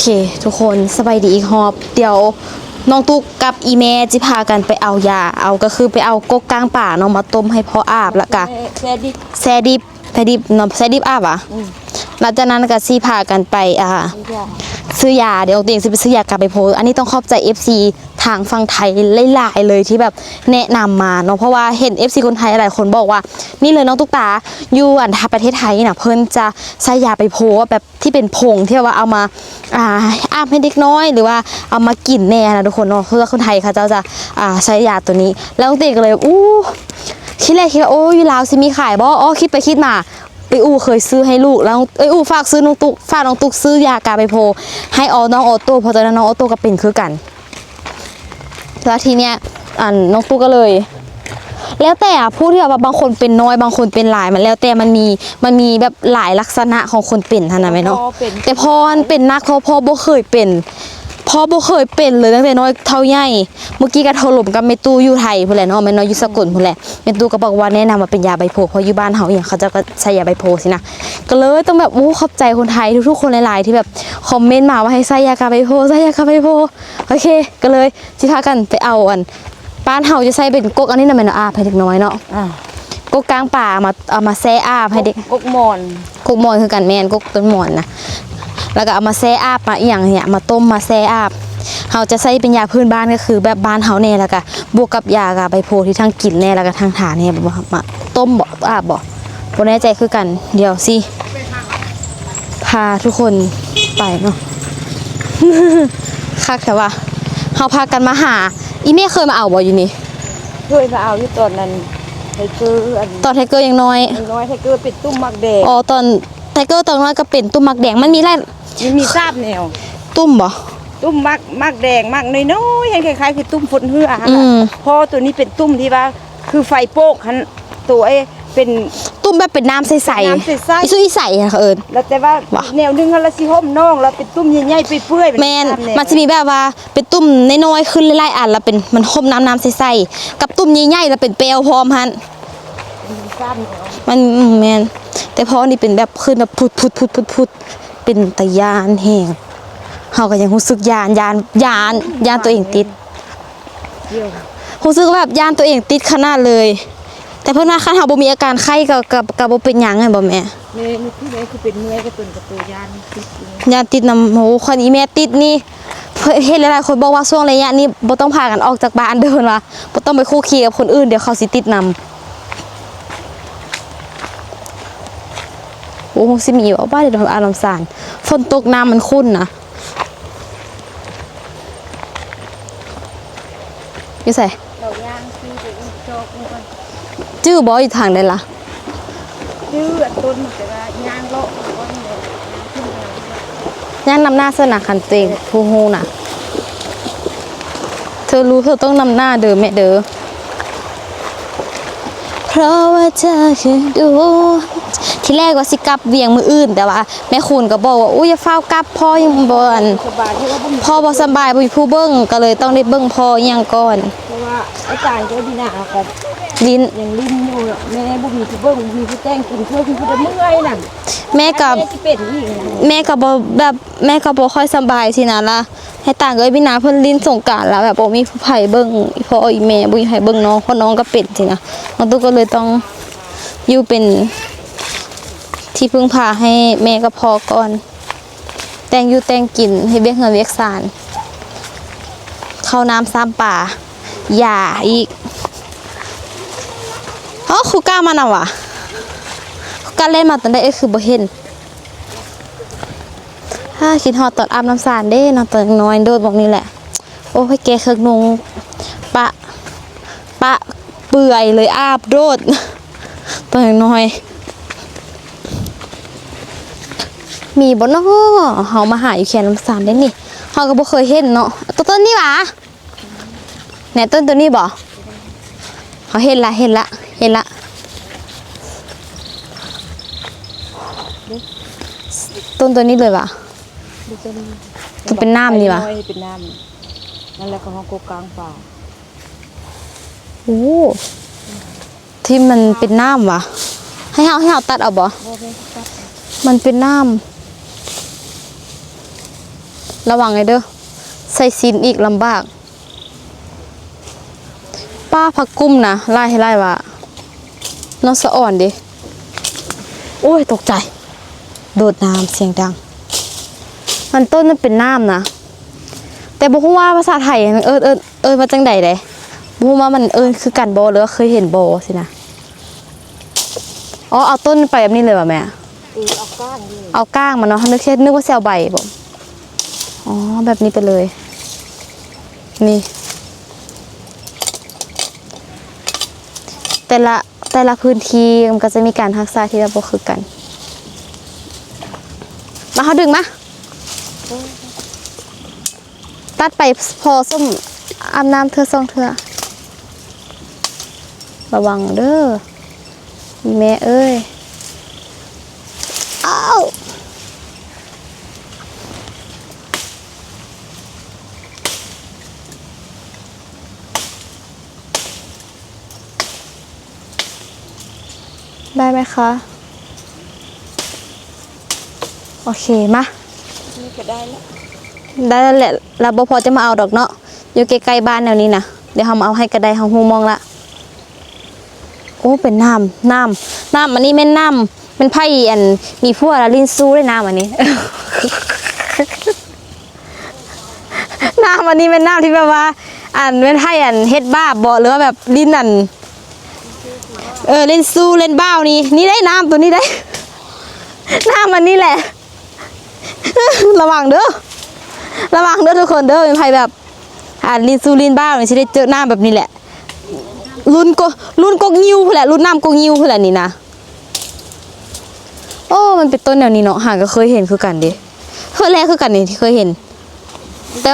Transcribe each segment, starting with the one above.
โอเคทุกคนสบายดีอีกฮอบ เดี๋ยวน้องตุ๊กกับอีเมจิพากันไปเอายาเอาก็คือไปเอากกกลางป่าเนาะมาต้มให้พ่ออาบแล้วก็แค่ดิแซดิบแซดิบเนาะแซดิบอาบอะหลังจากนั้นก็สิพากันไปอ่าซื้อยาเดี๋ยวตัวเองจะไปซื้อยากลับไปโพสต์อันนี้ต้องขอบใจ FC ทางฝั่งไทยหลายๆเลยที่แบบแนะนำมาเนาะเพราะว่าเห็น FC คนไทยหลายคนบอกว่า นี่เลยน้องตุ๊กตาอยู่อันทาประเทศไทยน่ะเพิ่นจะใช้ยาไปโพแบบที่เป็นผงที่ว่าเอามาอ่าอาบให้เด็กน้อย หรือว่าเอามากินแน่นะทุกคนเนาะเพราะว่าคนไทยเขาเจ้าจะอ่าใช้ยาตัวนี้ แล้วน้องเตก็เลยอู้คิดแรกคิดว่าโอ้ยลาวสิมีขายบ่อ๋อคิดไปคิดมาไปอูเคยซื้อให้ลูกแล้วเอ้ยอูฝากซื้อน้องตุ๊กฝากน้องตุ๊กซื้อยากาไปโพ ให้ออน้องออโต้เพราะตอนนั้นน้องออโต้ก็เป็นคือกัน แล้วทีเนี้ยอันน้องตุ๊กก็เลย แล้วแต่อะผู้ที่แบบว่าบางคนเป็นน้อยบางคนเป็นหลายมันแล้วแต่มันมีมันมีแบบหลายลักษณะของคนเป็นท่านนะไหมเนาะพอเป็นแต่พอมันเป็นนักเพราะพ่อบ่เคยเป็น พ่อบ่เคยเป็นเลยตั้งแต่น้อยเท่าใหญ่เมื่อกี้ก็โทรลมกับเมตู้อยู่ไทยพุ่นแหละเนาะแม่น้อยอยู่สกลพุ่นแหละเมตู้ก็บอกว่าแนะนำมาเป็นยาใบโพเพราะอยู่บ้านเฮาอย่างเขาจะก็ใช้ยาใบโพสินะก็เลยต้องแบบอู้ขอบใจคนไทยทุกๆคนหลายๆที่แบบคอมเมนต์มาว่าให้ใส่ยากาใบโพใส่ยากาใบโพโอเค ก็เลยสิพากันไปเอาอันบ้านเฮาจะใส่เป็นกกอันนี้น่ะแม่นเนาะอาให้เด็กน้อยเนาะอ่ากกกลางป่าเอามาเอามาแซ่อาบให้เด็กกกหมอนกกหมอนคือกันแมนกกต้นหมอนนะ แล้วก็เอามาแซ่อาบมาอหย่างเนี่ยมาต้มมาแซ่อาบเขาจะใช้เป็นยาพื้นบ้านก็คือ แบบบ้านเขาเนี่ยแล้วก็บวกกับยากาใบโพธิ์ที่ทั้งกินแน่แล้วก็ทั้งทานเนี่ยแบบว่ามาต้มบ่อาบบ่บ่แน่ใจคือกันเดี๋ยวสิพาทุกคนไปเนาะคักแต่ว่าเขาพากันมาหา อีเม่เคยมาเอาบ่อยู่นี่เคยมาเอาอยู่ตอนนั้นไทเกอร์อันตอนไทเกอร์ยังน้อยน้อยไทเกอร์เป็นตุ้มมักแดงอ๋อตอนไทเกอร์ตอนน้อยก็เป็นตุ้มมักแดงมันมีหลาย มันมีทราบแนว ตุ้มบ่ตุ้มมักมักแดงมักน้อยๆเห็นคล้ายๆคือตุ้มฝนเหือหั่นอืน่ะมพอตัวนี้เป็นตุ้มที่ว่า คือไฟโปกหันตัวไอ้เป็นตุ้มแบบเป็นน้ำใสๆน้ำใสๆอีซุอีใสอะค่ะเอิญแล้วแต่ว่าว่ะแนวหนึงหันละสิห่มน้องแล้วเป็นตุ้มใหญ่ๆเปื่อยๆเป็แมนทราบแวมันจะมีแบบว่าเป็นตุ่มน้อยๆขึ้นไล่ๆอันแล้วเป็นมันห่มน้ำน้ำใสๆกับตุ่มใหญ่ๆแล้วเป็นเปลวพร้อมฮันมีทราบแนวมันอืมแมนแต่พอนี่เป็นแบบขึ้นแบบพุดพุดพุดพุดพุด เป็นตะยานแหงเฮาก็ยังรู้สึกยานยานยานยานตัวเองติดเดียวรู้สึกว่าแบบยานตัวเองติดขนาดเลย แต่เพิ่นว่าคันเฮาบ่มีอาการไข้ก็ก็ก็บ่เป็นหยังไงบ่แม่เมนูที่ไหนคือเป็นเมื่อยก็เป็นกับตัวยานติดอยู่ยาติดน้ำโหคนอีแม่ติดนี่เพิ่นเห็นหลายๆคนบอกว่าช่วงระยะนี้บ่ต้องพากันออกจากบ้านเดินว่าบ่ต้องไปคู่คีกับคนอื่นเดี๋ยวเขาสิติดนำ อ้โหสิมีว่าบ้านเดี๋ยวอารมณ์สารฝนตกน้ำมันขุ่นนะอยู่ใส่เราย่างคือไปอีกจอกมันก็จื้อบ่อยู่ทางใดล่ะชื่ออันต้นมันแต่ว่าย่างเลาะก้อนเลยขึ้นมาย่างนำหน้าเสื้อหนักคันเตงผู้ฮู้น่ะ เธอรู้เธอต้องนำหน้าเด้อแม่เด้อเพราะว่าเธอคือดู ที่แรกว่าสิกลับเวียงมืออื่น แต่ว่าแม่คุณก็บอกว่าอุ้ยอย่าเฝ้าวกลับพ่อยังบ่อันสบายที่ว่าบ่มีพ่อบ่สำบายบ่มีผู้เบิ่งก็เลยต้องได้เบิ่งพ่ออหยังก่อนเพราะว่าไอ้ตายก็ดีหนาครับลิ้นยังลิ้นอยู่อะแม่บ่มีผู้เบิ่งบ่มีผู้แต่งกินเพื่อคือผู้จะเมื่อยนั่นแม่กับแม่สิเป็นอีกแม่ก็บ่แบบแม่ก็บ่ค่อยสำบายสินะล่ะให้ต่างเอ้ยพี่นาเพิ่นลิ้นสงกรารแล้วแบบบ่มีผู้ไผเบิ่งอีพ่ออีแม่บ่มีไผเบิ่งน้องเพราะน้องก็เป็นสินะน้องตุ๊กก็เลยต้องอยู่เป็น ที่พึ่งพาให้แม่กับพ่อก่อน แต่งอยู่แต่งกินให้เวียกเงินเวียกสาร เข้าน้ำซ้ำป่าอย่าอีกอ๋อครูก้ามันอะวะครูก้าเล่นมาตอนได้เอ้คือบ่เห็นถ้าคิดฮอดตอนอาบน้ำสารเด้นอนตอนน้อยโดดบอกนี่แหละ โอ้ยแกเครืองนุงปะ ปะเปื่อยเลยอาบโดดตอนน้อย มีบ่เนาะเฮามาหาอยู่แค่น้ำสารได้นี่เฮาก็บ่เคยเห็นเนาะต้นต้นนี้หวะไหนต้นตัวนี้บ่เขาเห็นละเห็นละเห็นละต้นตัวนี้เลยว่ะมันเป็นน้ำนี่วะเป็นน้ำนั่นแหละก็ของโกกลางป่าโอ้ที่มันเป็นน้ำวะให้เฮาให้เฮาตัดเอาบ่บ่แม่นตัดมันเป็นน้ ระวังไงเด้อใส่ซินอีกลำบาก ป้าพักกุ้มนะไล่ให้ไล่ว่าน้องสะอ่อนดิโอ้ยตกใจ โดดน้ำเสียงดัง มันต้นมันเป็นน้ำนะ แต่บอกว่าภาษาไทยมันเอิญเอิญเอิญมาจังใดเลยบอกว่ามันเอิญคือกันโบหรือว่าเคยเห็นโบสินะอ๋อเอาต้นไปแบบนี้เลยว่ะแม่เออเอาก้านเลยเอาก้างมันเนาะนึกแค่นึกว่าแซวใบบอก อ๋อ แบบนี้ไปเลย นี่ แต่ละแต่ละพื้นที่มันก็จะมีการทักษะที่เราบ่คือกัน มาเขาดึงมาตัดไปพอส้มอาบน้ำเธอสองเธอ ระวังเด้อแม่เอ้ย ได้ไหมคะ โอเคมานี่ก็ได้แล้วได้แล้วแหละเราบ่พอจะมาเอาดอกเนาะอยู่ใกล้ๆบ้านแนวนี้นะเดี๋ยวเรามาเอาให้กระไดเฮาฮูมองละโอ้เป็นน้ำน้ำน้ำอันนี้แม่นน้ำเป็นไผ่อันมีพวกละลินซูด้วยน้ำอันนี้น้ำอันนี้เป็นน้ำที่แบบว่า อันเป็นไผ่อันเฮ็ดบ้าบ่หรือว่าแบบลิ้นอัน เออเล่นซูเล่นบ้าวนี่นี่ได้น้ำตัวนี้ได้ น้ำอันนี้แหละ ระวังเด้อระวังเด้อทุกคนเด้อเป็นไผแบบอ่าลินซูลินบ้าเนี่ยสิได้เจอหน้าแบบนี้แหละรุ่นก็รุ่นกกยิวพุ่นแหละรุ่นน้ำกกยิวพุ่นแหละนี่นะโอ้มันเป็นต้นแนวนี้เนาะห่างก็เคยเห็นคือกันเดิเคยแรกคือกันนี่ที่เคยเห็นแต่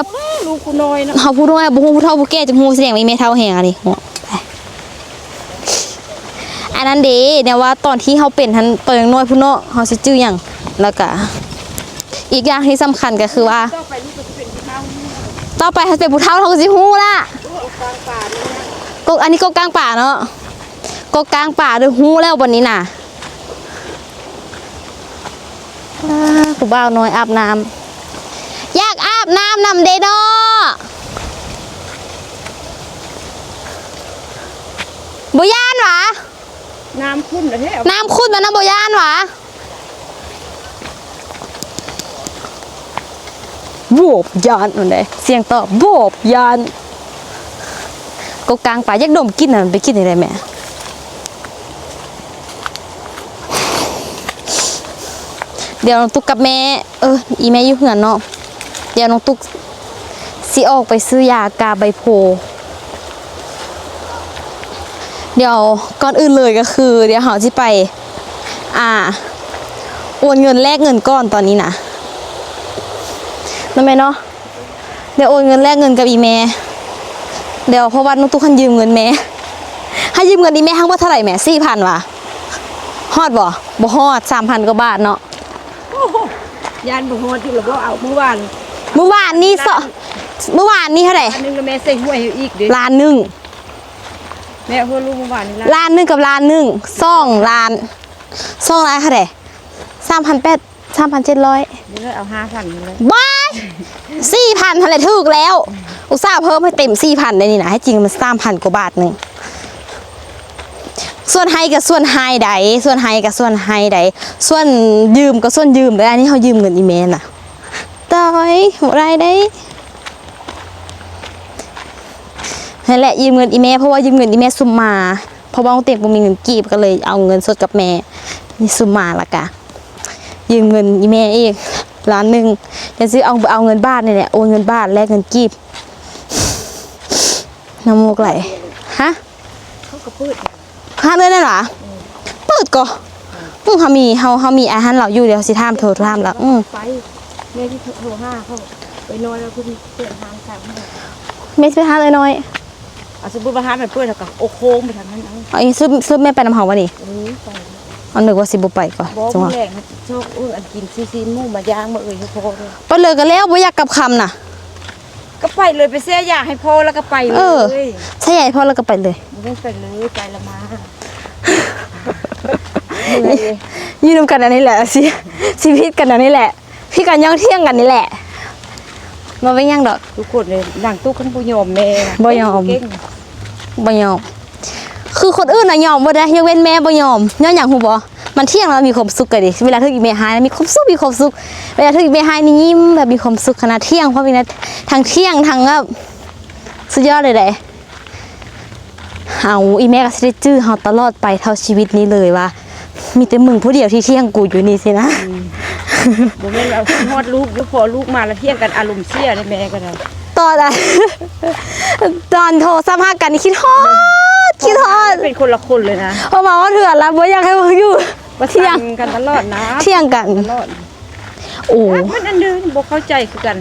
ลูกกูน้อยนะเฮาพูดว่าบ่ฮู้ผู้เฒ่าผู้แก่จังฮู้แสดงว่าอีแม่เฒ่าแฮงอันนี้หัวไปอั นั้นเด้เนี่ยว่าตอนที่เฮาเป็นทันตอนยังน้อยพุ่นเนาะเฮาสิจื้อหยังแล้วก็อีกอย่างที่สำคัญก็คือว่า ต่อไปเป็นที่เท้าเป็นผู้เฒ่าเราก็สิฮู้ละลูกเอากลางป่านี่นะกกอันนี้กกกลางป่าเนาะกกกลางป่าเด้อฮู้แล้ววันนี้น่ะผู้บ่าวน้อยอาบน้ำอยากอาบน้ำนำเด้เนาะบ่ย่านหวะ น้ำขึ้นแล้วเฮ้ยเอาน้ำขุดมาน้ำบ่ย่านหวะโบกยานนั่นเด้เสียงตอบโบกยานกกกลางป่าอยากดมกินน่ะมันไปกินได้แม่เดี๋ยวน้องตุ๊กกับแม่เอออีแม่อยู่เหือนเนาะเดี๋ยวน้องตุ๊กสิออกไปซื้อยากาใบโพ เดี๋ยวก่อนอื่นเลยก็คือ เดี๋ยวเราจะไป อ่าโอนเงินแลกเงินก้อนตอนนี้นะนั่นไหมเนาะเดี๋ยวโอนเงินแลกเงินกับอีแม่เดี๋ยวเพราะว่าน้องตุ๊กคันยืมเงินแม่ให้ยืมเงินอีแม่ทั้งว่าเท่าไหร่แม่สี่พันวะฮอดบ่บ่ฮอดสามพันกว่าบาทเนาะโอ้โหยานบ่ฮอดที่เราบ่เอาเมื่อวานเมื่อวานนี้สเมื่อวานนี้เท่าไหร่อันนึงแล้วแม่ใส่ห้วยให้อีกเด้ล้านหนึ่ง แม่เพิ่นรู้เมื่อวานนี่ละล้านหนึ่งกับล้านหนึ่งสองล้านสองล้านเท่าไหร่สามพันแปดสามพันเจ็ดร้อยเดี๋ยวเอา5,000นี่เลยบ้ายสี่พันเท่าไหร่ถูกแล้ว อุตส่าห์เพิ่มให้เต็มสี่พันได้นี่นะให้จริงมันสามพันกว่าบาทหนึ่งส่วนไฮกับส่วนไฮใดส่วนไฮกับส่วนไฮใดส่วนยืมกับส่วนยืมเลยอันนี้เขายืมเงินอีเมลน่ะต่อยหัวไรได้ นั่นแหละยืมเงินอีเมลเพราะว่ายืมเงินอีเมลซุมมาเพราะว่าเต็มผมมีเงินกีบก็เลยเอาเงินสดกับแม่นี่ซุมมาละกะยืมเงินอีเมลอีกล้านหนึ่งจะซื้อเอาเอาเงินบ้านนี่แหละโอนเงินบ้านแลกเงินกีบน้ำมูกไหลฮะเขาก็เปิดห้ามเลยได้เหรอเปิดก่อนอืมเขามีเขาเขามีอาหารเราอยู่เดี๋ยวสิท่ามโทรท่ามแล้ว อืมไปแม่ที่โทรหาเขาไปนอนแล้วคุณเปิดทางทางให้เมสไปหาเลยน้อยเอาสมมุติว่าหามันเปิดแล้วก็โอโค้งไปทางนั้นเอาเอาอีซื้อซื้อแม่ไปน้ำเฮาวะนี่เออไปเอาหนึ่งว่าสิบุไปก่อนบ่จังหมื้วะอแรกนะชอบเอออันกินซีๆหมู่มาย่างมาเอ่ยให้พอเลยไปเลยกันแล้วบ่อยากกลับคำน่ะ ก็ไปเลยไปเสียยาให้พอแล้วก็ไปเลเออ ยใช่ใหญ่พอแล้วก็ไปเลยไม่ได้ไปเลยใจละมาเหนื่อยเลยยืนนำกันอันนี้แหละสิชีวิตกันอันนี้แหละ พี่กันย่องเที่ยงกันนี่แหละ มาเป็นหยังดอก ทุกคนเลยนางตู้ขันบ่ยอมแม่บ่ยอม เก่งบ่ยอม คือคนอื่นน่ะยอมบ่ได้ยกเว้นแม่บ่ยอมย้อนหยังฮู้บ่มันเที่ยงแล้วมีความสุขกันดิเวลาเธอกินเมหายนะมีความสุขมีความสุขเวลาเธอกินเมหายนี่ยิ้มแบบมีความสุขขนาดเที่ยงเพราะมีนะทั้งเที่ยงทั้งแบบสุดยอดเลยแหละเอาอีแม่ก็สิได้จื้อเฮาตลอดไปเท่าชีวิตนี้เลยว่า มีแต่มึงผู้เดียวที่เที่ยงกูอยู่นี่สินะบ่แม่นเราฮอดลูกอยู่พอลูกมาแล้วเที่ยงกันอารมณ์เสียได้แม่ก็ได้ตอนอะตอนโทรสัมภาษณ์กันนี่คิดฮอดคิดฮอดเป็นคนละคนเลยนะพอมาว่าเถื่อนแล้วบ่อยากให้มึงอยู่ว่าเที่ยงสั่งกันตลอดนะเที่ยงกันตลอดโอ้มันอันเดิมบ่เข้าใจคือกัน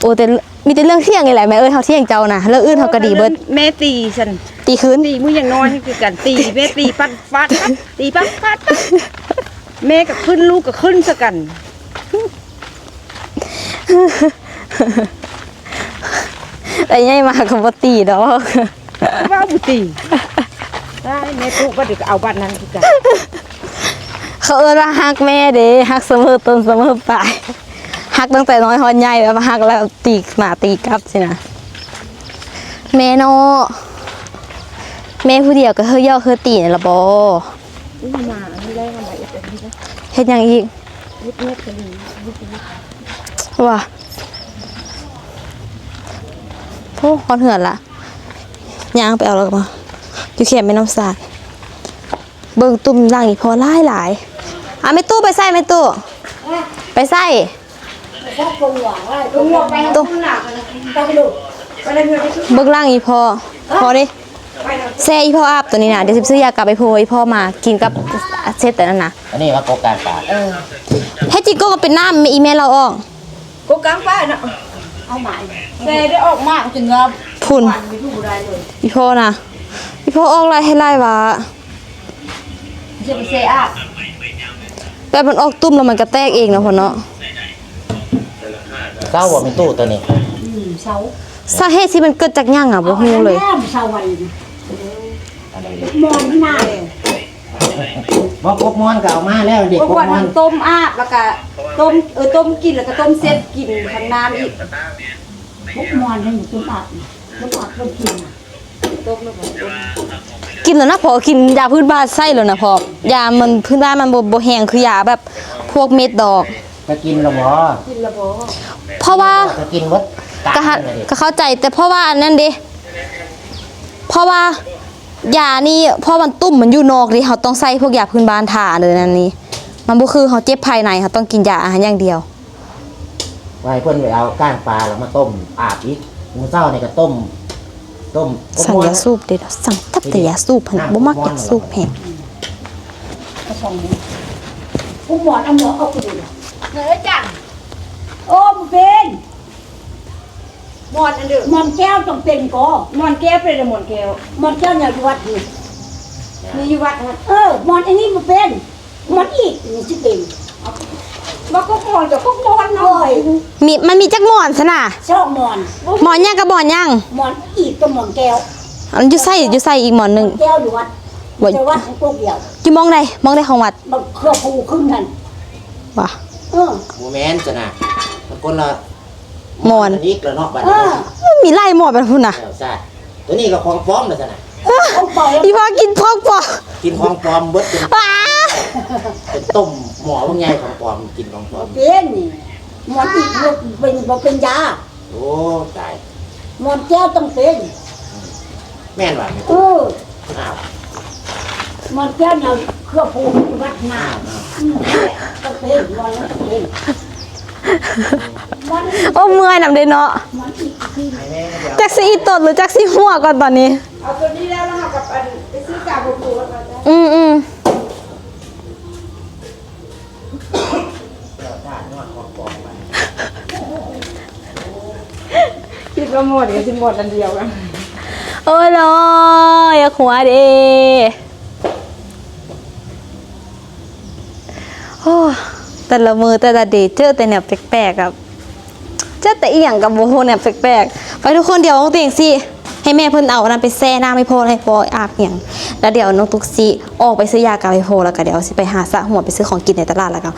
โอ้แต่ มีแต่เรื่องเที่ยงนี่แหละแม่เอ้ยเท่าเที่ยงเจ้านะเรื่องอื่นเท่าก็ดีเบิดแม่ตีฉันตีคืนตีมืออย่างน้อยให้คือกันตีแม่ตีปัดฟาดปัดตีปัดฟาดปัดแม่ก็ขึ้นลูกก็ขึ้นซะกันแต่ยังมากับบ่ตีดอกว่าบุตีได้แม่ปุ๊ก็เดี๋ยวก็เอาบ้านนั้นคือกันเขาเอิ้นว่าฮักแม่เด้ฮักเสมอต้นเสมอปลาย ฮักตั้งแต่น้อยฮอนใหญ่แล้วฮักแล้วตีหมาตีกลับสินะแม่นาะแม่ผู้เดียวก็เฮยย่อเฮยตีนี่ละบ่นี่มาที่ได้มาอีกเฮ็ดยังอีกเงียเนดีเงียบเงียว่าโอ้ฮอนเหือนละย่างไปเอาแล้วมาอยู่เขียนไม่น้ำสาดเบิ่งตุ่มล่างอีกพอหลายหลายอะไม่ตู้ไปใส่ไม่ตู้ไปใส่ ตู้ไปดูไปเลยเพื่อนไปซื้อเบิ่งล่างอีพอพอดิแซ่อีพ่ออาบตัวนี้นะเดี๋ยวสิซื้อยากลับไปโพยพ่อมากินกับเซตแต่นั้นนะอันนี้ว่าโกการป่าให้จิโก้ก็เป็นน้ำอีเมลเราออกกูกลางป้าเนาะเอาใหม่แซ่ได้ออกมากจนงับพุ่นไม่ถูกได้เลยอีพ่อนะอีพ่อออกไรให้ไล่วะจะไปแซ่อาบแบบมันออกตุ้มแล้วมันก็แตกเองนะพ่อเนาะ เศร้าว่ามีตู้ตัวนี้เสาสาเหตุที่มันเกิดจากหยังอะบ่ฮู้เลยเสาวันมอนหน้าว่ากบมอนก็เอามาแล้วเด็กพวกกบวันมอนต้มอาบแล้วก็ต้มเออต้มกินแล้วก็ต้มเซ็ตกินทางน้ำอีกพวกมอนให้หนูต้มอับต้มอับต้มกินน่ะต้มแล้วก็ต้มกินแล้วนะพอกินยาพื้นบ้านไส้แล้วนะพอยามันพื้นบ้านมันบ่บ่แห้งคือยาแบบพวกเม็ดดอก จะกินหรอหมอกินแล้วบ่เพราะว่าจะกินวัดกะก็ฮะเลยดิก็เข้าใจแต่เพราะว่าอันนั้นเด้เพราะว่ายานี่เพราะมันตุ่มมันอยู่นอกดิเขาต้องใส่พวกยาพื้นบ้านทาเลยนั่นนี่มันบ่คือเขาเจ็บภายในเขาต้องกินยาอาหารอย่างเดียวไว้เพิ่นไปเอาก้างปลาแล้วมาต้มอาบอีกมื้อเช้านี่ก็ต้มต้มกบสั่งม้อนยาสูบเด้อสั่งทับแต่ยาสูบพันบ่มักยาสูบแฮงกระชองนี้พวกมอนเอาหมอเอาไปดู น่ะเนื้อจังโอ้มันเป็นมอนอันเด้อมอนแก้วต้องเป็นก็มอนแก้วเป็นมอนแก้วมอนแก้วเนี่ยอยู่วัดนี่มีอยู่วัดฮะเออมอนอันนี้มันเป็นมอนอีกนี่สิเป็นบ่ก็มอนกับพวกมอนโอ้เนาะยมีมันมีจักหมอนซะน่ะชอบมอนหมอนยังกับหมอนยังมอนอีกก็มอนแก้วอันอยู่ใส่อยู่ใส่อีกหมอนหนึงแก้วอยู่วัดวัดแต่วัดของพวกเดียวอยู่มองใดมองใดของวัดมันเครือผูขึ้นนั่นว่ะเออหมูแมนจ้ะนะมันคนละหมอนอีกแล้วเนาะบัดเอนี้อมันมีไล่หมอนแบบพุ่นน่ะแล้วใช่ตัวนี้ก็ของปลอมแล้วจ้ะนะเอาปล่อยแล้วอีพ่อกินพอกปอกินของปลอมเบิดจนว้าเป็นต้มหมอบางไงของปลอมกินของปลอมเป็นนี่มอนอีกมันเป็นบ่เป็นยาโอ้ตายมอนแก้วต้องเป็นแม่นว่าไม่เอตู้ออ้าว มันแก้วเนี่ยเครือผูวัดหน้าอืมต้องเป็นมันต้องเป็นมันโอ้เมื่อยนำเด้เนาะมันอีกทีให้แม่เดี๋ยวจักสิอีตดหรือจักสิหัวก่อนตอนนี้ เอาตัวนี้แล้วนะคะกับอันไปซื้อกาบูบูแล้วกันนะอืมอืมเดี๋ยวถ้านวดของปลอมไปคิดว่าหมดก็สิหมดอันเดียวกัน โอ้ยเนาะอย่าหัวเด้โอ้ แต่ละมือแต่ละเดย์เจอแต่เนี่ยแปลกๆกับเจอแต่อีหยังกับโบโหเนี่ยแปลกๆไปทุกคนเดี๋ยวน้องเตียงสิให้แม่เพิ่นเอานั้นไปแซ่น้ำให้พ่อให้พออาบเหียงแล้วเดี๋ยวน้องตุ๊กซีออกไปซื้อยากาไปโพแล้วก็เดี๋ยวสิไปหาสะหัวไปซื้อของกินในตลาดแล้วก็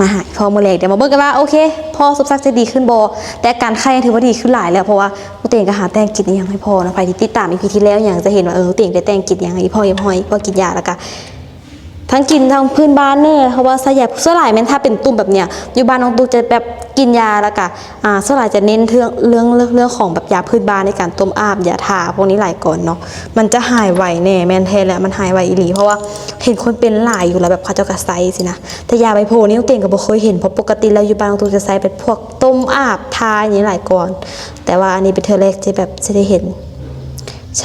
มาหายพอมือแรกเดี๋ยวมาเบิ่งกันว่าโอเคพ่อสุขสักจะดีขึ้นบแต่การไข้ยังถือว่าดีขึ้นหลายแล้วเพราะว่ากูเตียงก็หาแต่งกินย่างให้พอนะใครที่ติดตามอีพีที่แล้วอย่างจะเห็นว่าเออกูเตียงได้แต่งกินย่างอีพ่อยี่ยมห้อยพ่อกินยาแล้วก็ ทั้งกินทั้งพื้นบ้านเนอเพราะว่าสยายส่วนหลายแม่นถ้าเป็นตุ่มแบบเนี้ยอยู่บ้านน้องตุ๊กจะแบบกินยาแล้วก็อ่าส่วนหลายจะเน้นเรื่องเรื่องเรื่องของแบบยาพื้นบ้านในการต้มอาบยาทาพวกนี้หลายก่อนเนาะมันจะหายไวแน่แม่นแท้แหละมันหายไวอีหลี เพราะว่าเห็นคนเป็นหลายอยู่แล้วแบบเขาเจ้ากระไซสินะแต่ยาใบโพนี่น้องเตียงก็บ่เคยเห็นเพราะปกติแล้วอยู่บ้านน้องตุ๊กจะใช้เป็นพวกต้มอาบทาอย่างนี้หลายก่อน แต่ว่าอันนี้เป็นเทอแรกที่แบบจะได้เห็น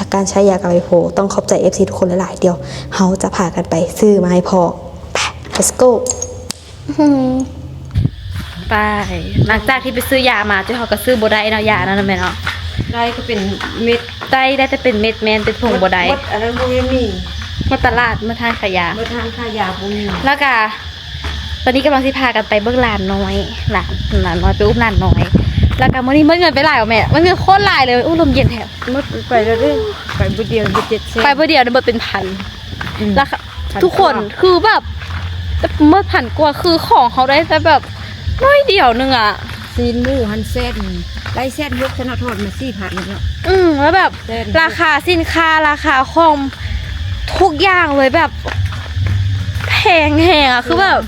กการใช้ยากาไบโพต้องขอบใจ FC ทุกคนหลายๆเดียวเขาจะพากันไปซื้อมาให้พอไป let's go ไปหลังจากที่ไปซื้อยามาเจ้าเขาก็ซื้อโบได้เนาะยานั่นนะแม่เนาะได้ก็เป็นเม็ดได้ได้แต่เป็นเม็ดแมนเป็นผงโบได้มดอันนั้นบ่มีมาตลาดมาทานขายยาบ่ทานค่ายาบ่มีแล้วก็ตอนนี้กำลังที่พากันไปเบิ้งหลานน้อยหลานหลานน้อยไปอุ้มหลานน้อย แล้วก็มื่อนี้เมื่อเงินไปหลายกว่าแม่เมื่อเงินโคตรหลายเลยอุ้มลมเย็นแถบมดไปแล้วเด้อไปบ่เดียวบ่เจ็ดเส้นไปเพื่อเดียวเนี่ยมันเป็นพันอืม แล้วค่ะพันทุกคนกว่า คือแบบเมื่อพันกว่าคือของเขาได้แต่แบบน้อยเดียวนึงอะ ซีนหมูหันเส้นได้เส้นยกชนะทอดมา4,000แล้ว อืมแล้วแบบเส้นราคาสินค้าราคาคอมทุกอย่างเลยแบบแพงแหงอะคือแบบ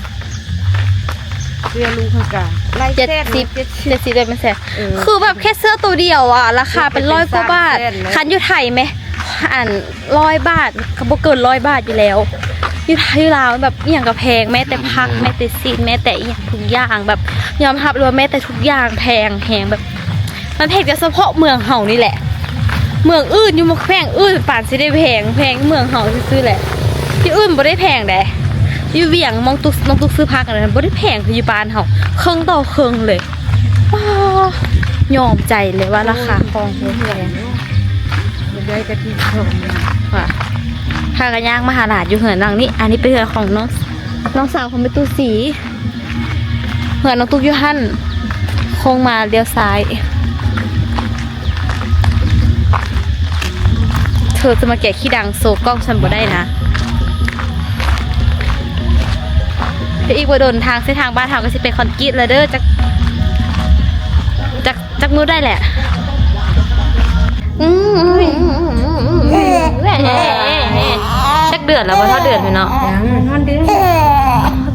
เสื้อลุงข้างกลางไล่เจ็ดเส้นสิบเจ็ดสิบเจ็ดสิบเลยเป็นแสนเออคือแบบแค่เสื้อตัวเดียวอะ ราคาเป็นร้อยกว่าบาท เป็นสามเส้นเลย คันอยู่ไทยไหมอ่านร้อยบาทก็บ่เกินร้อยบาทอยู่แล้วอยู่ไทยอยู่ลาวแบบอหย่างก็แพงแม้แต่พักแม้แต่ซีนแม้แต่อหย่างทุกอย่างแบบ ยอมรับเลยว่าแม้แต่ทุกอย่างแพงแพงแบบ มันแพงแต่เฉพาะเมืองเฮานี่แหละ เมืองอื่นอยู่มาแพงอื่นป่านสิได้แพงแพงเมืองเฮาซื่อๆแหละที่อื่นบ่ได้แพงเด้ อยู่เวียงมองตุกน้องตุกซื้อพักอะไรนั้นบ่ได้แพงคืออยู่บ้านเฮาเครื่องต่อเครื่องเลยว้ายอมใจเลยว่าราคาของบ่แพงบ่ได้กะทิชมว่ะากันย่างมหาลาดอยู่เหือนหลังนี้ อันนี้เป็นเหือนของน้องน้องสาวของแม่ตู้สีเหือนน้องตุ๊กอยูฮันโค้งมาเลี้ยวซ้าย เธอจะมาแกะขี้ดังโซกล้องฉันบ่ได้นะ เดี๋ยวอีกว่าโดนทางเส้นทางบ้านทางก็สิเป็นคอนกรีตแล้วเด้อจักจักจักมือได้แหละอืมจักเดือดแล้วว่าเท่าเดือดไหมเนาะยังนั่นเด้อ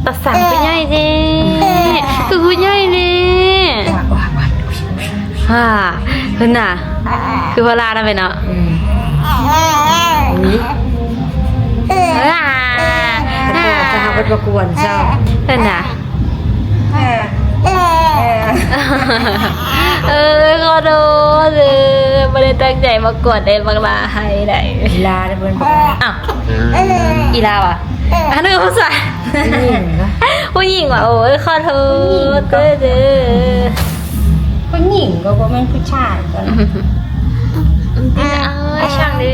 ตัดสั่งไปใหญ่เด้คือผู้ใหญ่เด้ฮ่าคือน่ะ คือเวลานะไปเนาะ ระกวนเจ้าคือน่ะเออขอโทษเลยไม่ได้ตั้งใจมากดเองบางลาให้ได้เวลาได้เพิ่นบ่อ้าวอีลาวอะอันนึงผู้ชายนี่นะผู้หญิงว่ะโอ้ยขอโทษเด้อเด้อผู้หญิงก็บ่แม่นผู้ชายกันเอ้ยช่างดิ